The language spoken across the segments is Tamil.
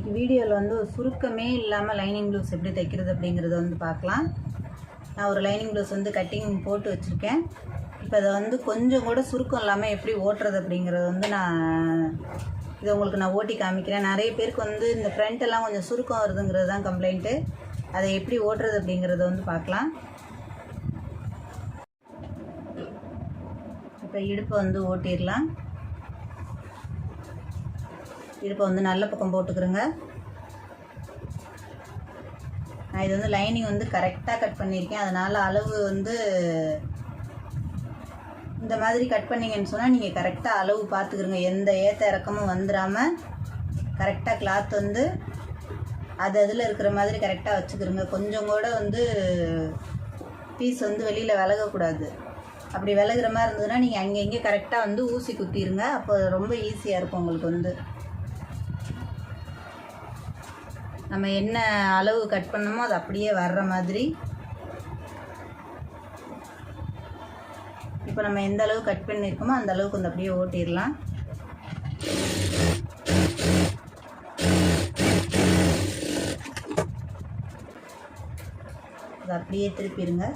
இன்றைக்கி வீடியோவில் வந்து ஒரு சுருக்கமே இல்லாமல் லைனிங் ப்ளவுஸ் எப்படி தைக்கிறது அப்படிங்கிறத வந்து பார்க்கலாம். நான் ஒரு லைனிங் ப்ளவுஸ் வந்து கட்டிங் போட்டு வச்சுருக்கேன். இப்போ அதை வந்து கொஞ்சம் கூட சுருக்கம் இல்லாமல் எப்படி ஓட்டுறது அப்படிங்கிறத வந்து நான் இதை உங்களுக்கு நான் ஓட்டி காமிக்கிறேன். நிறைய பேருக்கு வந்து இந்த ஃப்ரண்ட்டெல்லாம் கொஞ்சம் சுருக்கம் வருதுங்கிறது தான் கம்ப்ளைண்ட்டு அதை எப்படி ஓட்டுறது அப்படிங்கிறத வந்து பார்க்கலாம். இப்போ இடுப்பை வந்து ஓட்டிடலாம். இடுப்பை வந்து நல்ல பக்கம் போட்டுக்கிறோங்க. நான் இது வந்து லைனிங் வந்து கரெக்டாக கட் பண்ணியிருக்கேன். அதனால் அளவு வந்து இந்த மாதிரி கட் பண்ணீங்கன்னு சொன்னால் நீங்கள் கரெக்டாக அளவு பார்த்துக்கிறோங்க. எந்த ஏற்ற இறக்கமும் வந்துடாமல் கரெக்டாக கிளாத் வந்து அது அதில் இருக்கிற மாதிரி கரெக்டாக வச்சுக்கிறோங்க. கொஞ்சம் கூட வந்து பீஸ் வந்து வெளியில் விலகக்கூடாது. அப்படி விலகுற மாதிரி இருந்ததுன்னா நீங்கள் அங்கே இங்கே கரெக்டாக வந்து ஊசி குத்திடுங்க அப்போ ரொம்ப ஈஸியாக இருக்கும் உங்களுக்கு வந்து. நம்ம என்ன அளவு கட் பண்ணமோ அது அப்படியே வர்ற மாதிரி. இப்போ நம்ம எந்த அளவு கட் பண்ணியிருக்கோமோ அந்த அளவுக்கு வந்து அப்படியே ஓட்டிடலாம். அது அப்படியே திருப்பிடுங்க.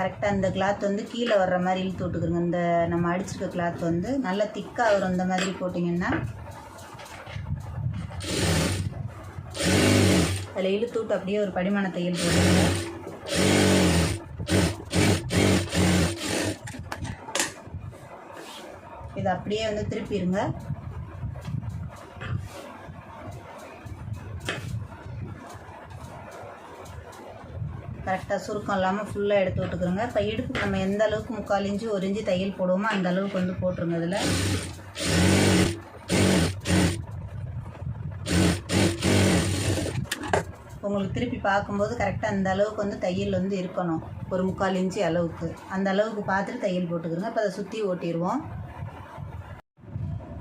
கரெக்டாக இந்த கிளாத் வந்து கீழே வர்ற மாதிரி இழுத்து விட்டுக்குருங்க. இந்த நம்ம அடிச்சிருக்க கிளாத் வந்து நல்லா திக்காக வரும். இந்த மாதிரி போட்டிங்கன்னா அதில் இழுத்து விட்டு அப்படியே ஒரு படிமான தையல் போட்டுருங்க இதை அப்படியே வந்து திருப்பிடுங்க கரெக்டாக சுருக்கம் இல்லாமல் ஃபுல்லாக எடுத்து விட்டுக்கிறோங்க. இப்போ இடுப்புக்கு நம்ம எந்த அளவுக்கு முக்கால் இஞ்சி ஒரு இஞ்சி தையல் போடுவோமோ அந்த அளவுக்கு வந்து போட்டுருங்க இதில். உங்களுக்கு திருப்பி பார்க்கும்போது கரெக்டாக அந்த அளவுக்கு வந்து தையல் வந்து இருக்கணும். ஒரு முக்கால் இன்ச்சு அளவுக்கு. அந்த அளவுக்கு பார்த்துட்டு தையல் போட்டுக்கிறோங்க. இப்போ அதை சுற்றி ஓட்டிடுவோம்.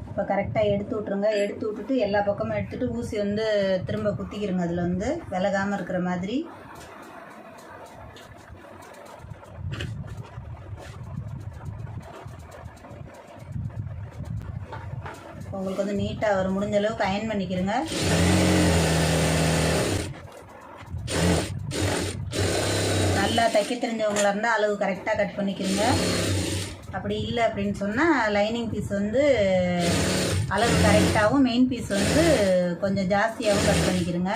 இப்போ கரெக்டாக எடுத்து விட்ருங்க எடுத்து விட்டுட்டு எல்லா பக்கமும் எடுத்துகிட்டு ஊசி வந்து திரும்ப குத்திக்கிறோங்க அதில் வந்து. விலகாமல் இருக்கிற மாதிரி. உங்களுக்கு வந்து நீட்டாக வரும் முடிஞ்ச அளவுக்கு அயன் பண்ணிக்கிறேங்க நல்லா தைக்க தெரிஞ்சவங்களா இருந்தால் அளவு கரெக்டாக கட் பண்ணிக்கிறங்க அப்படி இல்லை அப்படின்னு சொன்னால் லைனிங் பீஸ் வந்து அளவு கரெக்டாகவும் மெயின் பீஸ் வந்து கொஞ்சம் ஜாஸ்தியாகவும் கட் பண்ணிக்கிறேங்க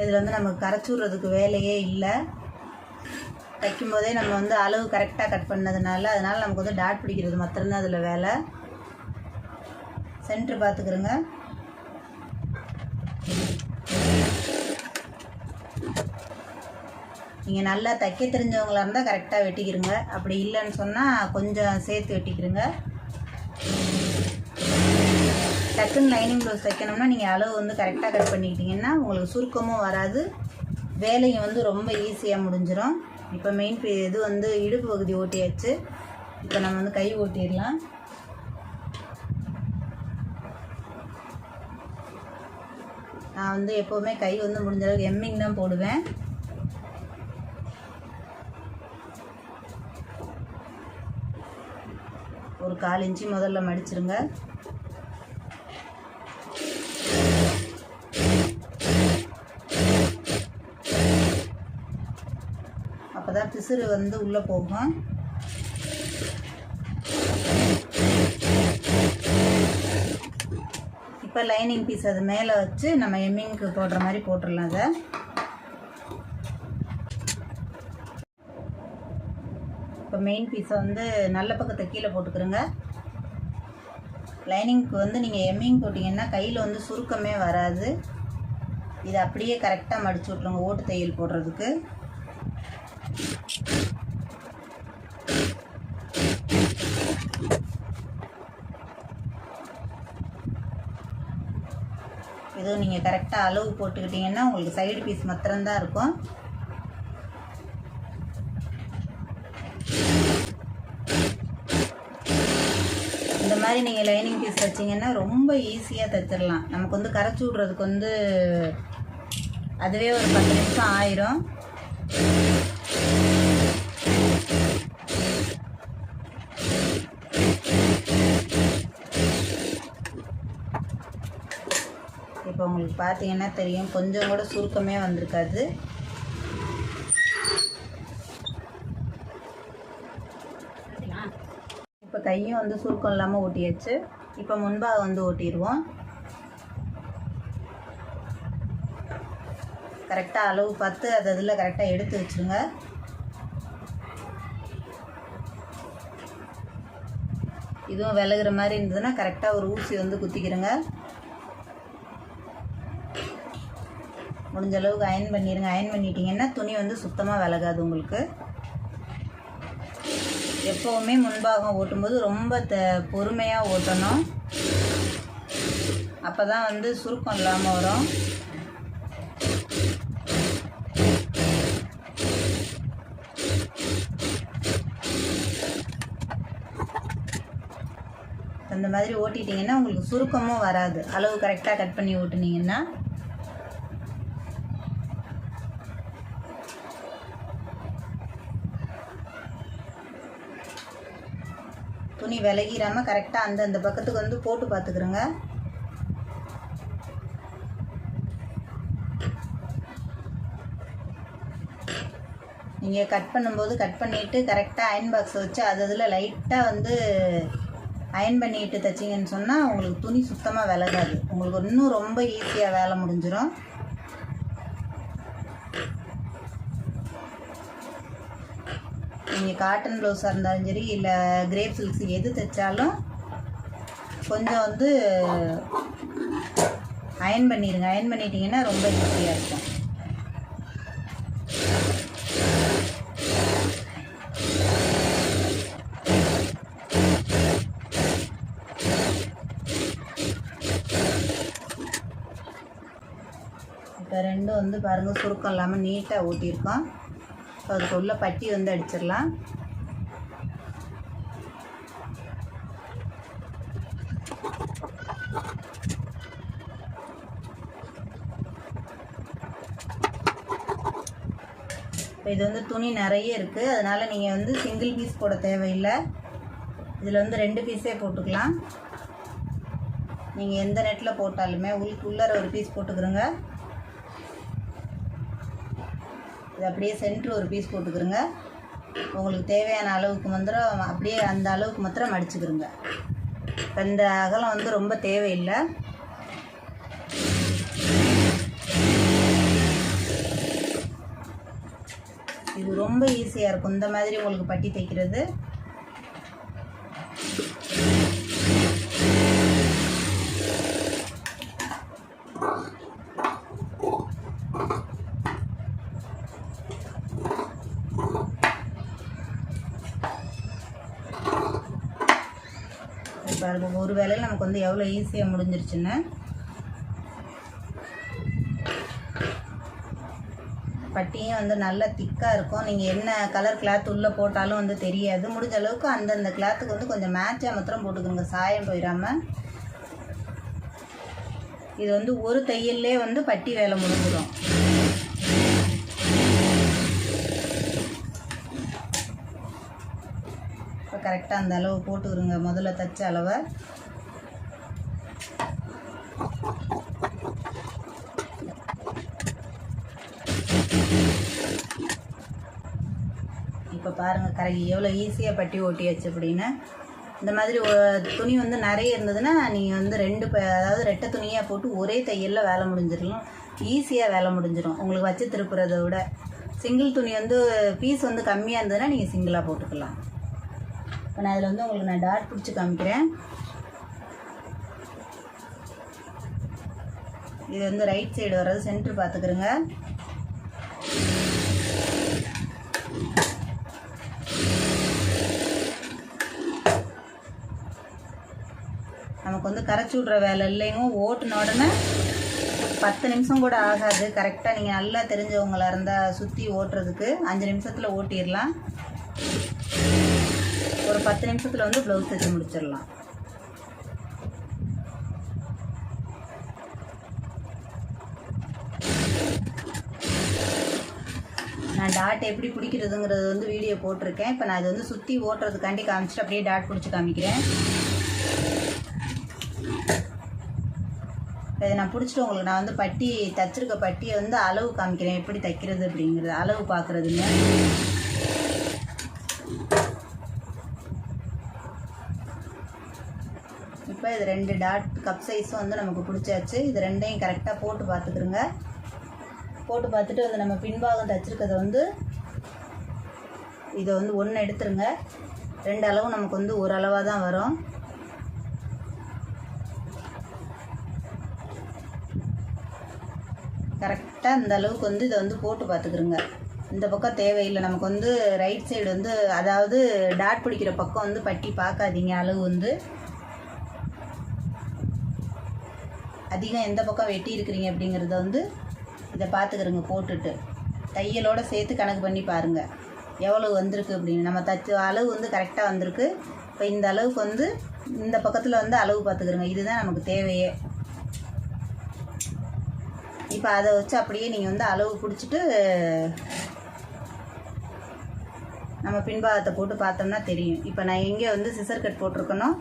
இதில் வந்து நமக்கு கரைச்சி விட்றதுக்கு வேலையே இல்லை. தைக்கும்போதே நம்ம வந்து அளவு கரெக்டாக கட் பண்ணதுனால அதனால் நமக்கு வந்து டாட் பிடிக்கிறது மாத்திரம்தான் அதில் வேலை. சென்ட்ரு பார்த்துக்கிறோங்க. நீங்கள் நல்லா தைக்க தெரிஞ்சவங்களாக இருந்தால் கரெக்டாக வெட்டிக்கிறங்க அப்படி இல்லைன்னு சொன்னால் கொஞ்சம் சேர்த்து வெட்டிக்கிறங்க டக்குன்னு லைனிங் ப்ளவுஸ் தைக்கணும்னா நீங்கள் அளவு வந்து கரெக்டாக கட் பண்ணிக்கிட்டிங்கன்னா உங்களுக்கு சுருக்கமும் வராது. வேலையும் வந்து ரொம்ப ஈஸியாக முடிஞ்சிடும் இப்போ மெயின் இது வந்து இடுப்பு பகுதி ஓட்டியாச்சு. இப்போ நம்ம வந்து கை ஓட்டிடலாம். நான் வந்து எப்போவுமே கை வந்து முடிஞ்ச அளவுக்கு எம்மிங் தான் போடுவேன். ஒரு கால் இன்ச்சு முதல்ல மடிச்சிருங்க. அப்போ வந்து உள்ளே போகும். இப்போ லைனிங் பீஸ் அது மேலே வச்சு நம்ம எம்மிங்க்கு போடுற மாதிரி போட்டுடலாம் அதை. இப்போ மெயின் பீஸை வந்து நல்ல பக்கத்தை கீழே போட்டுக்கிறோங்க. லைனிங்க்கு வந்து நீங்கள் எம்மிங் போட்டிங்கன்னா கையில் வந்து சுருக்கமே வராது. இதை அப்படியே கரெக்டாக மடிச்சு விட்ருங்க ஓட்டு தையல் போடுறதுக்கு. இதுவும் நீங்கள் கரெக்டாக அளவு போட்டுக்கிட்டிங்கன்னா உங்களுக்கு சைடு பீஸ் மாத்திரம்தான் இருக்கும். இந்த மாதிரி நீங்கள் லைனிங் பீஸ் தைச்சிங்கன்னா ரொம்ப ஈஸியாக தைச்சிடலாம். நமக்கு வந்து கரைச்சி விட்றதுக்கு வந்து அதுவே ஒரு பத்து நிமிஷம் ஆயிரும். இப்போ உங்களுக்கு பார்த்தீங்கன்னா தெரியும். கொஞ்சம் கூட சுருக்கமே வந்திருக்காது. இப்போ கையும் வந்து சுருக்கம் இல்லாமல் ஓட்டியாச்சு. இப்போ முன்பாக வந்து ஓட்டிடுவோம். கரெக்டாக அளவு பார்த்து அது அதில் கரெக்டாக எடுத்து வச்சுருங்க. இதுவும் விலகுற மாதிரி இருந்ததுன்னா கரெக்டாக ஒரு ஊசி வந்து குத்திக்கிறேங்க. முடிஞ்ச அளவுக்கு அயன் பண்ணிடுங்க அயன் பண்ணிட்டீங்கன்னா துணி வந்து சுத்தமாக விலகாது உங்களுக்கு. எப்போவுமே முன்பாகம் ஓட்டும்போது ரொம்ப த பொறுமையாக ஓட்டணும். அப்போ தான் வந்து சுருக்கம் இல்லாமல் வரும். அந்த மாதிரி ஓட்டிட்டிங்கன்னா உங்களுக்கு சுருக்கமும் வராது. அளவு கரெக்டாக கட் பண்ணி ஓட்டுனீங்கன்னா துணி விலகிடாமல் கரெக்டாக அந்தந்த பக்கத்துக்கு வந்து போட்டு பார்த்துக்குறோங்க. நீங்கள் கட் பண்ணும்போது கட் பண்ணிவிட்டு கரெக்டாக அயன் பாக்ஸை வச்சு அது அதில் லைட்டாக வந்து அயன் பண்ணிட்டு தைச்சிங்கன்னு சொன்னால் உங்களுக்கு துணி சுத்தமாக விலகாது. உங்களுக்கு இன்னும் ரொம்ப ஈஸியாக வேலை முடிஞ்சிடும் நீங்கள் காட்டன் ப்ளவுஸாக இருந்தாலும் சரி இல்லை கிரேப் சில்க்ஸ் எது தைச்சாலும் கொஞ்சம் வந்து அயன் பண்ணிடுங்க அயன் பண்ணிட்டீங்கன்னா ரொம்ப ஈஸியாக இருக்கும். இப்போ ரெண்டும் வந்து பாருங்கள் சுருக்கம் இல்லாமல் நீட்டாக ஊட்டியிருக்கோம் இப்போ அதுக்கு உள்ள பட்டி வந்து அடிச்சிடலாம். இப்போ இது வந்து துணி நிறைய இருக்குது அதனால் நீங்கள் வந்து சிங்கிள் பீஸ் போட தேவையில்லை. இதில் வந்து ரெண்டு பீஸே போட்டுக்கலாம். நீங்கள் எந்த நெட்டில் போட்டாலுமே உங்களுக்கு உள்ளர ஒரு பீஸ் போட்டுக்கிறோங்க. இது அப்படியே சென்ட்ரு ஒரு பீஸ் போட்டுக்கிறோங்க. உங்களுக்கு தேவையான அளவுக்கு மாத்திரம் அப்படியே அந்த அளவுக்கு மாத்திரம் மடிச்சுக்கிறோங்க இப்போ இந்த அகலம் வந்து ரொம்ப தேவையில்லை. இது ரொம்ப ஈஸியாக இருக்கும். இந்த மாதிரி உங்களுக்கு பட்டி தைக்கிறது. பாருங்கள் ஒரு வேலையில் நமக்கு வந்து எவ்வளோ ஈஸியாக முடிஞ்சிருச்சுன்னு. பட்டியும் வந்து நல்லா திக்காக இருக்கும். நீங்கள் என்ன கலர் கிளாத் உள்ளே போட்டாலும் வந்து தெரியாது. முடிஞ்ச அளவுக்கு அந்தந்த கிளாத்துக்கு வந்து கொஞ்சம் மேட்சாக மாத்திரம் போட்டுக்கோங்க சாயம் போயிடாமல் இது வந்து ஒரு தையல்லே வந்து பட்டி வேலை முடிஞ்சிடும் கரெக்டாக அந்த அளவு போட்டுக்கிறோங்க முதல்ல தைச்ச அளவை. இப்போ பாருங்கள் கரை எவ்வளோ ஈஸியாக பட்டி ஓட்டியாச்சு அப்படின்னு இந்த மாதிரி துணி வந்து நிறைய இருந்ததுன்னா நீங்கள் வந்து ரெண்டு அதாவது ரெட்டை துணியாக போட்டு ஒரே தையலில் வேலை முடிஞ்சிடலாம். ஈஸியாக வேலை முடிஞ்சிடும். உங்களுக்கு வச்சு திருப்புறதை விட. சிங்கிள் துணி வந்து பீஸ் வந்து கம்மியாக இருந்ததுன்னா நீங்கள் சிங்கிளாக போட்டுக்கலாம். இப்போ நான் அதில் வந்து உங்களுக்கு நான் டாட் பிடிச்சி காமிக்கிறேன். இது வந்து ரைட் சைடு வர்றது சென்டர் பார்த்துக்கிறோங்க. நமக்கு வந்து கரைச்சி விட்ற வேலை இல்லைங்க. ஓட்டுன உடனே பத்து நிமிஷம் கூட ஆகாது. கரெக்டாக நீங்கள் நல்லா தெரிஞ்சவங்களாக இருந்தால் சுற்றி ஓட்டுறதுக்கு அஞ்சு நிமிஷத்தில் ஓட்டிடலாம். ஒரு பத்து நிமிஷத்தில் வந்து ப்ளவுஸ் தைச்சு முடிச்சிடலாம். நான் டாட் எப்படி பிடிக்கிறதுங்கிறது வந்து வீடியோ போட்டிருக்கேன். இப்போ நான் அது வந்து சுற்றி ஓட்டுறதுக்காண்டி காமிச்சிட்டு அப்படியே டாட் பிடிச்சி காமிக்கிறேன். இதை நான் பிடிச்சிட்டு உங்களுக்கு நான் வந்து பட்டி தச்சிருக்க பட்டியை வந்து அளவு காமிக்கிறேன். எப்படி தைக்கிறது அப்படிங்கிறது அளவு பார்க்குறதுன்னு. இப்போ இது ரெண்டு டாட் கப் சைஸும் வந்து நமக்கு பிடிச்சாச்சு. இது ரெண்டையும் கரெக்டாக போட்டு பார்த்துக்குருங்க. போட்டு பார்த்துட்டு வந்து நம்ம பின்பாகம் தச்சிருக்கிறத வந்து இதை வந்து ஒன்று எடுத்துருங்க. ரெண்டு அளவும் நமக்கு வந்து ஒரு அளவாக தான் வரும். கரெக்டாக இந்த அளவுக்கு வந்து இதை வந்து போட்டு பார்த்துக்குருங்க. இந்த பக்கம் தேவையில்லை. நமக்கு வந்து ரைட் சைடு வந்து அதாவது டாட் பிடிக்கிற பக்கம் வந்து பட்டி பார்க்காதீங்க அளவு வந்து. அதிகம் எந்த பக்கம் வெட்டி இருக்கிறீங்க அப்படிங்கிறத வந்து இதை பார்த்துக்கிறங்க போட்டுட்டு. தையலோடு சேர்த்து கணக்கு பண்ணி பாருங்கள் எவ்வளோ வந்திருக்கு அப்படின்னு. நம்ம தச்சு அளவு வந்து கரெக்டாக வந்திருக்கு. இப்போ இந்த அளவுக்கு வந்து இந்த பக்கத்தில் வந்து அளவு பார்த்துக்கிறோங்க. இதுதான் நமக்கு தேவையே. இப்போ அதை வச்சு அப்படியே நீங்கள் வந்து அளவு பிடிச்சிட்டு நம்ம பின்பாகத்தை போட்டு பார்த்தோம்னா தெரியும். இப்போ நான் எங்கே வந்து சிசர் கட் போட்டிருக்கணும்.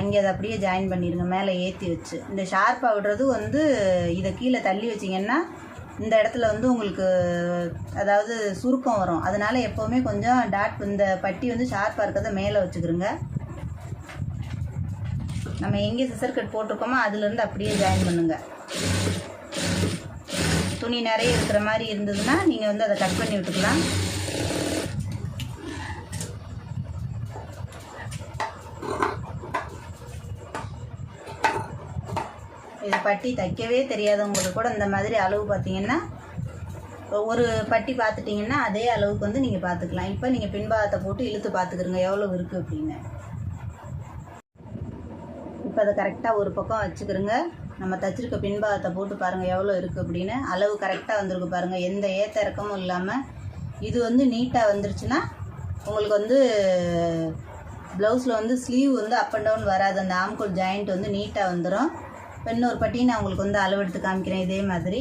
அங்கே அதை அப்படியே ஜாயின் பண்ணிடுங்க மேலே ஏற்றி வச்சு. இந்த ஷார்ப்பாக விடுறது வந்து இதை கீழே தள்ளி வச்சிங்கன்னா இந்த இடத்துல வந்து உங்களுக்கு அதாவது சுருக்கம் வரும். அதனால் எப்போவுமே கொஞ்சம் டாட் இந்த பட்டி வந்து ஷார்ப்பாக இருக்கிறத மேலே வச்சுக்கிறோங்க நம்ம எங்கே சிசர் கட் போட்டிருக்கோமோ அதுலேருந்து அப்படியே ஜாயின் பண்ணுங்கள் துணி நிறைய இருக்கிற மாதிரி இருந்ததுன்னா நீங்கள் வந்து அதை கட் பண்ணி விட்டுக்கலாம். இது பட்டி தைக்கவே தெரியாதவங்களுக்கு கூட. இந்த மாதிரி அளவு பார்த்தீங்கன்னா ஒரு பட்டி பார்த்துட்டிங்கன்னா அதே அளவுக்கு வந்து நீங்கள் பார்த்துக்கலாம். இப்போ நீங்கள் பின்பாகத்தை போட்டு இழுத்து பார்த்துக்கிறங்க. எவ்வளோ இருக்குது அப்படின்னு. இப்போ அதை கரெக்டாக ஒரு பக்கம் வச்சுக்கிறோங்க. நம்ம தச்சிருக்க பின்பாகத்தை போட்டு பாருங்கள் எவ்வளோ இருக்குது அப்படின்னு. அளவு கரெக்டாக வந்திருக்கு பாருங்கள் எந்த ஏற்ற இறக்கமும் இல்லாமல் இது வந்து நீட்டாக வந்துருச்சுன்னா உங்களுக்கு வந்து ப்ளவுஸில் வந்து ஸ்லீவ் வந்து அப் அண்ட் டவுன் வராது. அந்த ஆம்கோல் ஜாயிண்ட் வந்து நீட்டாக வந்துடும் இப்போ இன்னொரு பட்டியும் நான் உங்களுக்கு வந்து அளவு எடுத்து காமிக்கிறேன் இதே மாதிரி.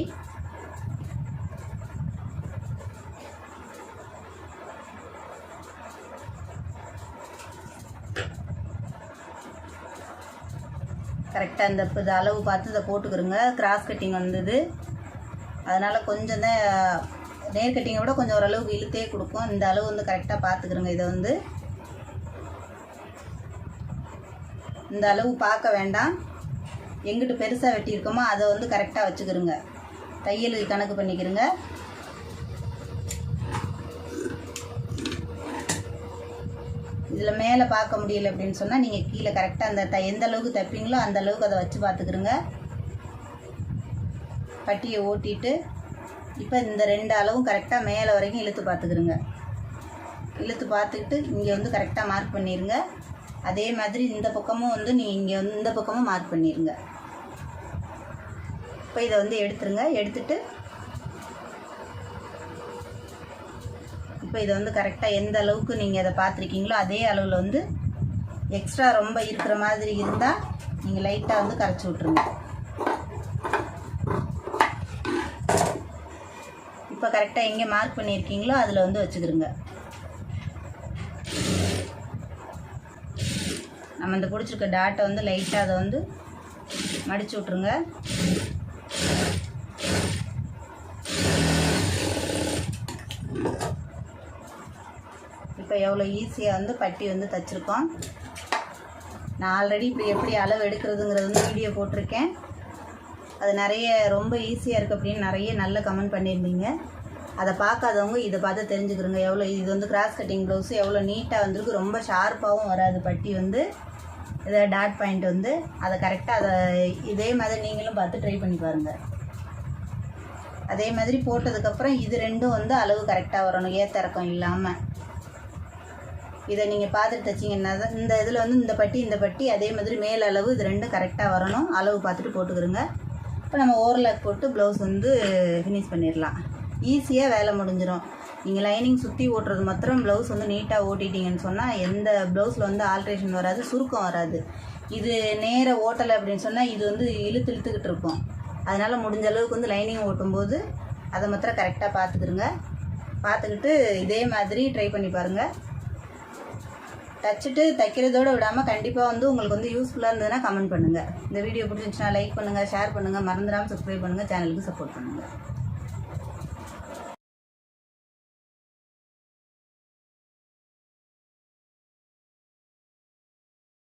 கரெக்டாக இந்த இப்போ இது அளவு பார்த்து இதை போட்டுக்கிறோங்க. கிராஸ் கட்டிங் வந்தது. அதனால் கொஞ்சம் தான் நேர் கட்டிங்கை விட கொஞ்சம் ஓரளவுக்கு இழுத்தே கொடுக்கும். இந்த அளவு வந்து கரெக்டாக பார்த்துக்கிறோங்க இதை வந்து. இந்த அளவு பார்க்க வேண்டாம். எங்கிட்டு பெருசாக வெட்டியிருக்கோமோ அதை வந்து கரெக்டாக வச்சுக்கிறோங்க தையல் கணக்கு பண்ணிக்கிறோங்க இதில் மேலே பார்க்க முடியல அப்படின்னு சொன்னால் நீங்கள் கீழே கரெக்டாக அந்த த எந்த அளவுக்கு தைப்பீங்களோ அந்த அளவுக்கு அதை வச்சு பார்த்துக்கிறோங்க பட்டியை ஓட்டிட்டு இப்போ இந்த ரெண்டு அளவும் கரெக்டாக மேலே வரைக்கும் இழுத்து பார்த்துக்கிறோங்க இழுத்து பார்த்துக்கிட்டு இங்கே வந்து கரெக்டாக மார்க் பண்ணிடுங்க அதே மாதிரி இந்த பக்கமும் வந்து நீங்கள் இங்கே வந்து இந்த பக்கமும் மார்க் பண்ணிடுங்க இப்போ இதை வந்து எடுத்துருங்க. எடுத்துட்டு இப்போ இதை வந்து கரெக்டாக எந்த அளவுக்கு நீங்கள் அதை பார்த்துருக்கீங்களோ அதே அளவில் வந்து எக்ஸ்ட்ரா ரொம்ப இருக்கிற மாதிரி இருந்தால் நீங்கள் லைட்டாக வந்து கரைச்சி விட்ருங்க இப்போ கரெக்டாக எங்கே மார்க் பண்ணியிருக்கீங்களோ அதில் வந்து வச்சுக்கிருங்க. நம்ம இந்த பிடிச்சிருக்க டாட்டை வந்து லைட்டாக அதை வந்து மடிச்சு விட்ருங்க இப்போ எவ்வளோ ஈஸியாக வந்து பட்டி வந்து தச்சுருக்கோம். நான் ஆல்ரெடி இப்படி எப்படி அளவு எடுக்கிறதுங்கிறது வந்து வீடியோ போட்டிருக்கேன். அது நிறைய ரொம்ப ஈஸியாக இருக்குது அப்படின்னு நிறைய நல்ல கமெண்ட் பண்ணியிருந்தீங்க. அதை பார்க்காதவங்க இதை பார்த்து தெரிஞ்சுக்கிறோங்க எவ்வளோ இது வந்து கிராஸ் கட்டிங் ப்ளவுஸு எவ்வளோ நீட்டாக வந்திருக்கு. ரொம்ப ஷார்ப்பாகவும் வராது பட்டி வந்து. இதை டாட் பாயிண்ட் வந்து அதை கரெக்டாக அதை இதே மாதிரி நீங்களும் பார்த்து ட்ரை பண்ணி பாருங்கள் அதே மாதிரி போட்டதுக்கப்புறம் இது ரெண்டும் வந்து அளவு கரெக்டாக வரணும் ஏத்தறக்கம் இல்லாமல் இதை நீங்கள் பார்த்துட்டு தைச்சிங்கன்னா தான் இந்த இதில் வந்து இந்த பட்டி இந்த பட்டி அதே மாதிரி மேல் அளவு இது ரெண்டும் கரெக்டாக வரணும். அளவு பார்த்துட்டு போட்டுக்கிறோங்க இப்போ நம்ம ஓவர்லாக் போட்டு ப்ளவுஸ் வந்து ஃபினிஷ் பண்ணிடலாம். ஈஸியாக வேலை முடிஞ்சிடும் நீங்கள் லைனிங் சுற்றி ஓட்டுறது மாத்திரம் ப்ளவுஸ் வந்து நீட்டாக ஓட்டிட்டீங்கன்னு சொன்னால் எந்த ப்ளவுஸில் வந்து ஆல்ட்ரேஷன் வராது சுருக்கம் வராது. இது நேர ஓட்டலை அப்படின்னு சொன்னால் இது வந்து இழுத்து இழுத்துக்கிட்டு இருக்கும். அதனால் முடிஞ்ச அளவுக்கு வந்து லைனிங் ஓட்டும்போது அதை மாத்திரம் கரெக்டாக பார்த்துக்கிறோங்க பார்த்துக்கிட்டு இதே மாதிரி ட்ரை பண்ணி பாருங்கள் தச்சுட்டு தைக்கிறதோட விடாமல் கண்டிப்பாக வந்து உங்களுக்கு வந்து யூஸ்ஃபுல்லாக இருந்ததுன்னா கமெண்ட் பண்ணுங்கள் இந்த வீடியோ பிடிச்சிருந்துச்சுன்னா லைக் பண்ணுங்கள் ஷேர் பண்ணுங்கள் மறந்துடாமல் சப்ஸ்கிரைப் பண்ணுங்கள் சேனலுக்கு சப்போர்ட் பண்ணுங்கள்